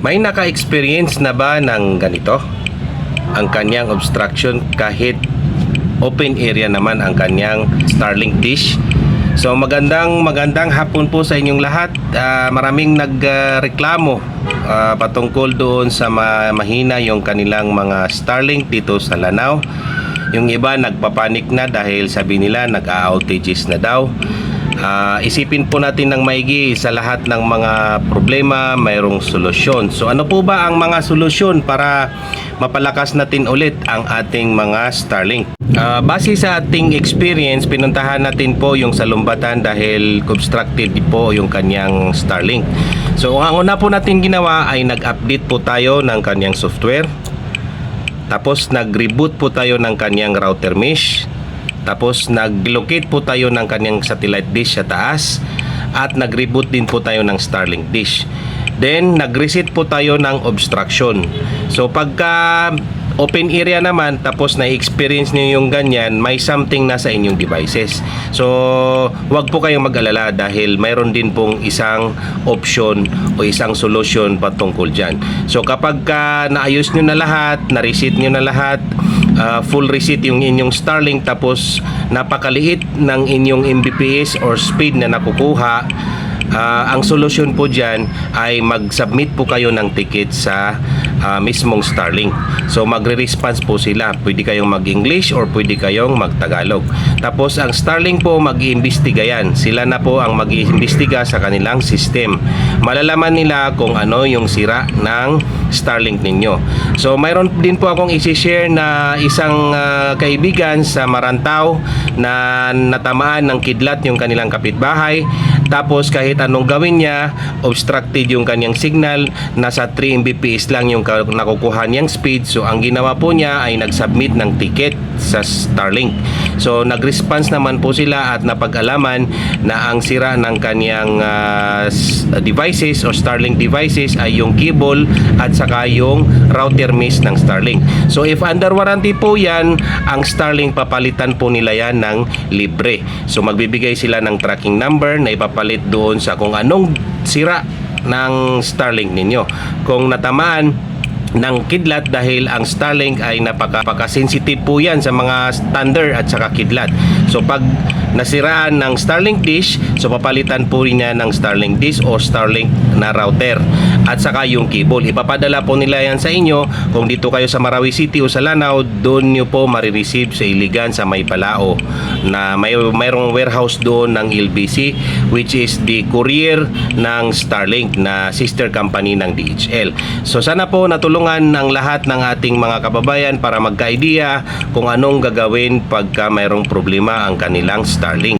May naka-experience na ba ng ganito? Ang kanyang obstruction kahit open area naman ang kanyang Starlink dish. So magandang magandang hapon po sa inyong lahat. Ah, maraming nagreklamo ah, patungkol doon sa ma- mahina yung kanilang mga Starlink dito sa Lanao. Yung iba nagpapanik na dahil sabi nila nag-outages na daw. Ah, isipin po natin ng maigi sa lahat ng mga problema, mayroong solusyon. So ano po ba ang mga solusyon para mapalakas natin ulit ang ating mga Starlink? Ah, base sa ating experience, pinuntahan natin po yung salumbatan dahil obstructed po yung kanyang Starlink. So ang una po natin ginawa ay nag-update po tayo ng kanyang software. Tapos nag-reboot po tayo ng kanyang router mesh. Tapos nag-locate po tayo ng kanyang satellite dish sa taas at nag-reboot din po tayo ng Starlink dish. Then nag-reset po tayo ng obstruction. So pagka open area naman tapos na-experience niyo yung ganyan, may something na sa inyong devices. So wag po kayong mag-alala dahil mayroon din pong isang option o isang solution patungkol dyan. So kapag ka naayos nyo na lahat, na-reset nyo na lahat, uh, full reset yung inyong Starlink tapos napakaliit ng inyong Mbps or speed na nakukuha. Ah, ang solusyon po dyan ay mag-submit po kayo ng ticket sa ah, mismong Starlink. So magre-response po sila. Pwede kayong mag-English or pwede kayong mag-Tagalog. Tapos ang Starlink po mag-iimbestiga yan. Sila na po ang mag-iimbestiga sa kanilang system. Malalaman nila kung ano yung sira ng Starlink ninyo. So mayroon din po akong isi-share na isang ah, kaibigan sa Marantao na natamaan ng kidlat yung kanilang kapitbahay. Tapos kahit anong gawin niya, obstructed yung kanyang signal, nasa 3 Mbps lang yung nakukuha niyang speed. So ang ginawa po niya ay nag-submit ng ticket sa Starlink. So nag-response naman po sila at napag-alaman na ang sira ng kanyang ah, s- devices o Starlink devices ay yung cable at saka yung router mesh ng Starlink. So if under warranty po yan, ang Starlink papalitan po nila yan ng libre. So magbibigay sila ng tracking number na ipapalit doon sa kung anong sira ng Starlink ninyo. Kung natamaan ng kidlat dahil ang Starlink ay napaka, sensitive po yan sa mga thunder at saka kidlat. So pag nasiraan ng Starlink dish, so papalitan po rin niya ng Starlink dish o Starlink na router at saka yung cable. Ipapadala po nila yan sa inyo kung dito kayo sa Marawi City o sa Lanao, doon nyo po marireceive sa Iligan sa May Palao na may mayroong warehouse doon ng LBC which is the courier ng Starlink na sister company ng DHL. So sana po natulungan ng lahat ng ating mga kababayan para magka-idea kung anong gagawin pagka mayroong problema ang kanilang Starlink.